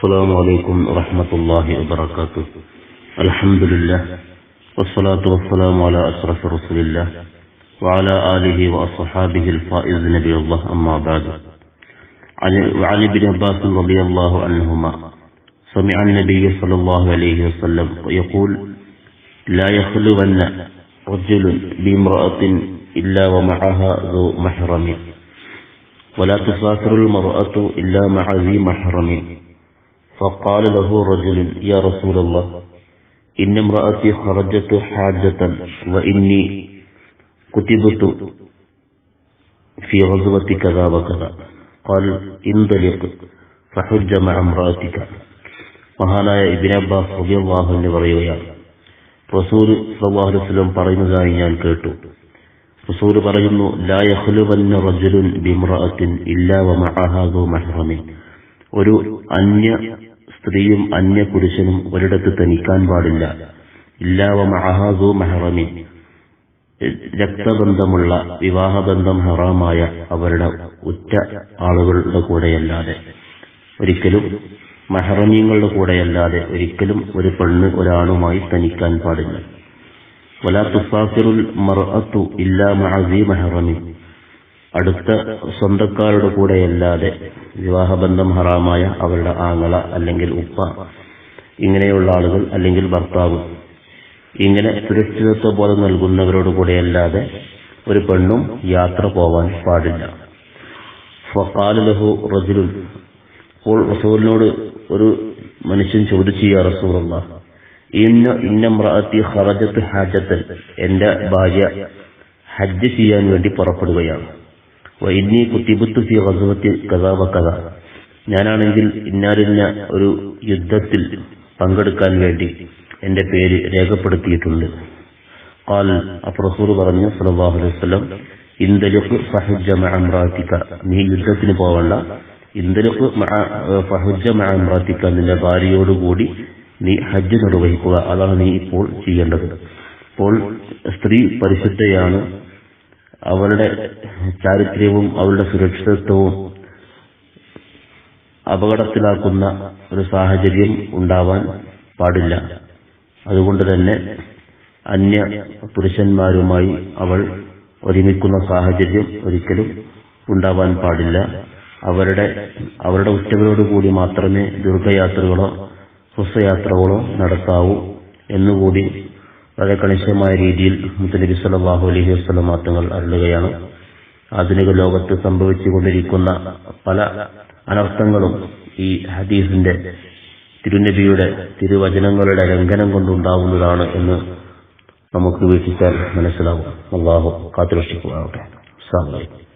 السلام عليكم ورحمة الله وبركاته. الحمد لله والصلاة والسلام على أشرف رسول الله وعلى آله وأصحابه الفائز نبي الله أما بعد. وعن ابن عباس رضي الله عنهما سمع النبي صلى الله عليه وسلم يقول لا يخلون رجل بامرأة إلا ومعها ذو محرم ولا تسافر المرأة إلا مع ذي محرم. فقال له رجل يا رسول الله إن امرأتي خرجت حاجة وإني كتبت في غزوة كذا وكذا قال انطلق فحج مع امرأتك മഹാനായ ഇബിൻ അബ്ബാസ് റളിയല്ലാഹു അൻഹു പറയുകയാണ് റസൂൽ സല്ലല്ലാഹു അലൈഹി വസല്ലം പറയുന്നതായി ഞാൻ കേട്ടു റസൂൽ പറയുന്നു ലാ യഖ്ലുവന്ന റജുലുൻ ബിംറഅത്തിൻ ഇല്ലാ വമഅഹാ ദു മഹ്റമിൻ ഒരു അന്യ സ്ത്രീയും അന്യ പുരുഷനും ഒരിടത്ത് തനിക്കാൻ പാടില്ല. ഇല്ലാ വമഅഹാ ദു മഹ്റമിൻ രക്തബന്ധമുള്ള വിവാഹബന്ധം ഹറാമായ അവരുടെ ഉറ്റ ആളുകളുടെ കൂടെയല്ലാതെ. ഒരിക്കലും മഹറമീങ്ങളുടെ കൂടെയല്ലാതെ ഒരിക്കലും ഒരു പെണ്ണ് ഒരാളുമായി തനിക്കാൻ പാടില്ല. വലാ തുസാഫിറുൽ മർഅത്തു ഇല്ലാ മഅസി മഹറമി. അടുത്ത സ്വന്തക്കാരുടെ കൂടെയല്ലാതെ വിവാഹബന്ധം ഹറാമായ അവരുടെ ആങ്ങള അല്ലെങ്കിൽ ഉപ്പ ഇങ്ങനെയുള്ള ആളുകൾ അല്ലെങ്കിൽ ഭർത്താവ് ഇങ്ങനെ സുരക്ഷിതത്വ ബോധം നൽകുന്നവരോട് കൂടെയല്ലാതെ ഒരു പെണ്ണും യാത്ര പോവാൻ പാടില്ല. ഫക്കാലുലഹു റജുലുൻ. അപ്പോൾ റസൂലിനോട് ഒരു മനുഷ്യൻ ചോദിച്ചു യാ റസൂലുള്ള ഇന്ന ഇന്നമ്രഅത്തി ഹറജത്ത് ഹാജത്തൻ എന്റെ ഭാര്യ ഹജ്ജ് ചെയ്യാൻ വേണ്ടി പുറപ്പെടുകയാണ്. ഇന്നി കുത്തിബുത്തു കഥ ഞാനാണെങ്കിൽ ഇന്നാലിന്ന ഒരു യുദ്ധത്തിൽ പങ്കെടുക്കാൻ വേണ്ടി എന്റെ പേര് രേഖപ്പെടുത്തിയിട്ടുണ്ട്. ഖാൽ അപ്രസൂർ പറഞ്ഞു സല്ലല്ലാഹു അലൈഹി വസല്ലം ഇന്തലിഖ് ഫഹജ്ജ നീ യുദ്ധത്തിന് പോവണ്ട ഇന്ദലുക്ക് മഅ ഇംറാത്തിക നിന്റെ ഭാര്യയോടുകൂടി നീ ഹജ്ജ് നിർവഹിക്കുക. അതാണ് നീ ഇപ്പോൾ ചെയ്യേണ്ടത്. അപ്പോൾ സ്ത്രീ പരിശുദ്ധയാണ് അവളുടെ ചാരിത്ര്യവും അവരുടെ സുരക്ഷിതത്വവും അപകടത്തിലാക്കുന്ന ഒരു സാഹചര്യം ഉണ്ടാവാൻ പാടില്ല. അതുകൊണ്ട് തന്നെ അന്യ പുരുഷന്മാരുമായി അവൾ ഒരുമിക്കുന്ന സാഹചര്യം ഒരിക്കലും ഉണ്ടാവാൻ പാടില്ല. അവരുടെ അവരുടെ ഉറ്റവരോടുകൂടി മാത്രമേ ദീർഘയാത്രകളോ ഹ്രസ്വയാത്രകളോ നടത്താവൂ എന്നുകൂടി വളരെ കണിശമായ രീതിയിൽ മുത്തനബി സല്ലല്ലാഹു അലഹി വസ്ലം മാറ്റങ്ങൾ അരുളുകയാണ്. ആധുനിക ലോകത്ത് സംഭവിച്ചുകൊണ്ടിരിക്കുന്ന പല അനർത്ഥങ്ങളും ഈ ഹദീസിന്റെ തിരുനബിയുടെ തിരുവചനങ്ങളുടെ ലംഘനം കൊണ്ടുണ്ടാവുന്നതാണ് എന്ന് നമുക്ക് വീക്ഷിച്ചാൽ മനസ്സിലാവും. അള്ളാഹു കാത്തുരക്ഷിക്കുവാകട്ടെ അസ്സാം വലൈക്കും